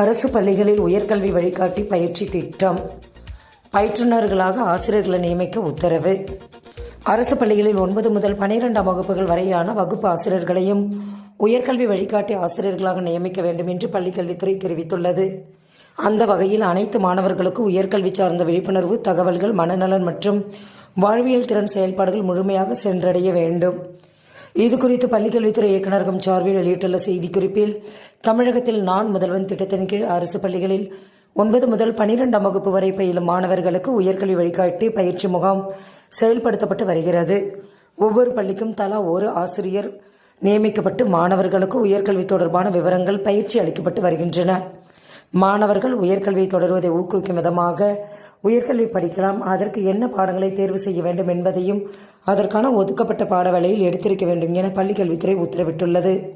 அரசு பள்ளிகளில் உயர்கல்வி வழிகாட்டி பயிற்சி திட்டம். பயிற்றுநர்களாக ஆசிரியர்களை நியமிக்க உத்தரவு. அரசு பள்ளிகளில் ஒன்பது முதல் பனிரெண்டாம் வகுப்புகள் வரையான வகுப்பு ஆசிரியர்களையும் உயர்கல்வி வழிகாட்டி ஆசிரியர்களாக நியமிக்க வேண்டும் என்று பள்ளிக்கல்வித்துறை தெரிவித்துள்ளது. அந்த வகையில் அனைத்து மாணவர்களுக்கு உயர்கல்வி சார்ந்த விழிப்புணர்வு தகவல்கள் மனநலன் மற்றும் வாழ்வியல் திறன் செயல்பாடுகள் முழுமையாக சென்றடைய வேண்டும். இது குறித்து பள்ளிக்கல்வித்துறை இயக்குநரகம் சார்பில் வெளியிட்டுள்ள செய்திக்குறிப்பில் தமிழகத்தில் நான் முதல்வன் திட்டத்தின் கீழ் அரசு பள்ளிகளில் ஒன்பது முதல் பனிரெண்டாம் வகுப்பு வரை பயிலும் மாணவர்களுக்கு உயர்கல்வி வழிகாட்டி பயிற்சி முகாம் செயல்படுத்தப்பட்டு வருகிறது. ஒவ்வொரு பள்ளிக்கும் தலா ஒரு ஆசிரியர் நியமிக்கப்பட்டு மாணவர்களுக்கு உயர்கல்வி தொடர்பான விவரங்கள் பயிற்சி அளிக்கப்பட்டு வருகின்றன. மாணவர்கள் உயர்கல்வியை தொடர்வதை ஊக்குவிக்கும் விதமாக உயர்கல்வி படிக்கலாம். அதற்கு என்ன பாடங்களை தேர்வு செய்ய வேண்டும் என்பதையும் அதற்கான ஒதுக்கப்பட்ட பாடவேளையில் எடுத்திருக்க வேண்டும் என பள்ளிக்கல்வித்துறை உத்தரவிட்டுள்ளது.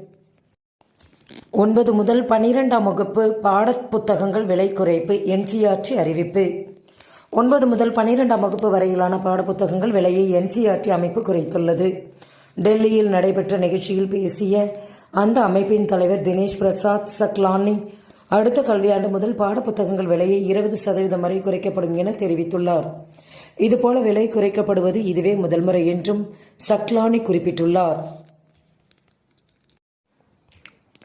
ஒன்பது முதல் பனிரெண்டாம் வகுப்பு பாடப்புத்தகங்கள் விலை குறைப்பு என்சிஆர்டி அறிவிப்பு. ஒன்பது முதல் பனிரெண்டாம் வகுப்பு வரையிலான பாடப்புத்தகங்கள் விலையை என்சிஆர்டி அமைப்பு குறைத்துள்ளது. டெல்லியில் நடைபெற்ற நிகழ்ச்சியில் பேசிய அந்த அமைப்பின் தலைவர் தினேஷ் பிரசாத் சக்லானி அடுத்த கல்வியாண்டு முதல் பாடப்புத்தகங்கள் விலையை இருபது சதவீதம் வரை குறைக்கப்படும் என தெரிவித்துள்ளார். இதுபோல விலை குறைக்கப்படுவது இதுவே முதல் முறை என்றும் சக்லானி குறிப்பிட்டுள்ளார்.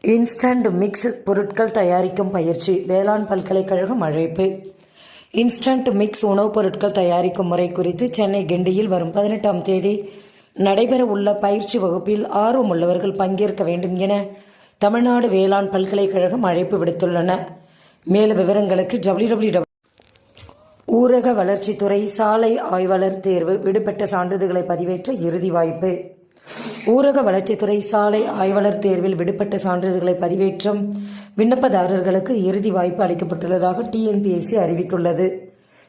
இன்ஸ்டன்ட் மிக்ஸ் பொருட்கள் தயாரிக்கும் பயிற்சி வேளாண் பல்கலைக்கழகம் அழைப்பு. இன்ஸ்டன்ட் மிக்ஸ் உணவுப் பொருட்கள் தயாரிக்கும் முறை குறித்து சென்னை கிண்டியில் வரும் பதினெட்டாம் தேதி நடைபெற உள்ள பயிற்சி வகுப்பில் ஆர்வமுள்ளவர்கள் பங்கேற்க வேண்டும் என தமிழ்நாடு வேளாண் பல்கலைக்கழகம் அழைப்பு விடுத்துள்ளன. மேலும் விவரங்களுக்கு டபிள்யூ டபிள்யூ ஊரக வளர்ச்சித்துறை சாலை ஆய்வாளர் தேர்வு விடுபட்ட சான்றிதழ்களை பதிவேற்ற இறுதி வாய்ப்பு. ஊரக வளர்ச்சித்துறை சாலை ஆய்வாளர் தேர்வில் விடுபட்ட சான்றிதழ்களை பதிவேற்றும் விண்ணப்பதாரர்களுக்கு இறுதி வாய்ப்பு அளிக்கப்பட்டுள்ளதாக டிஎன்பிஎஸ்சி அறிவித்துள்ளது.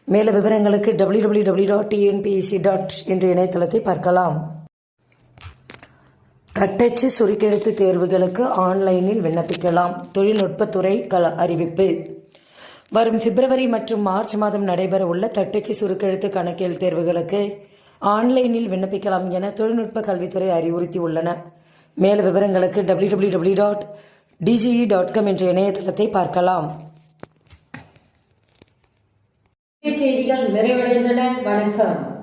மேலும் விவரங்களுக்கு W W W dot TNPSC dot என்ற இணையதளத்தை பார்க்கலாம். தட்டச்சு சுருக்கெழுத்து தேர்வுகளுக்கு ஆன்லைனில் விண்ணப்பிக்கலாம். தொழில்நுட்பத்துறை கல அறிவிப்பு. வரும் பிப்ரவரி மற்றும் மார்ச் மாதம் நடைபெற உள்ள தட்டச்சு சுருக்கெழுத்து கணக்கியல் தேர்வுகளுக்கு ஆன்லைனில் விண்ணப்பிக்கலாம் என தொழில்நுட்ப கல்வித்துறை அறிவுறுத்தியுள்ளன. மேலும் விவரங்களுக்கு W W W dot DGE dot com என்ற இணையதளத்தை பார்க்கலாம். செய்திகள் நிறைவடைந்தன. வணக்கம்.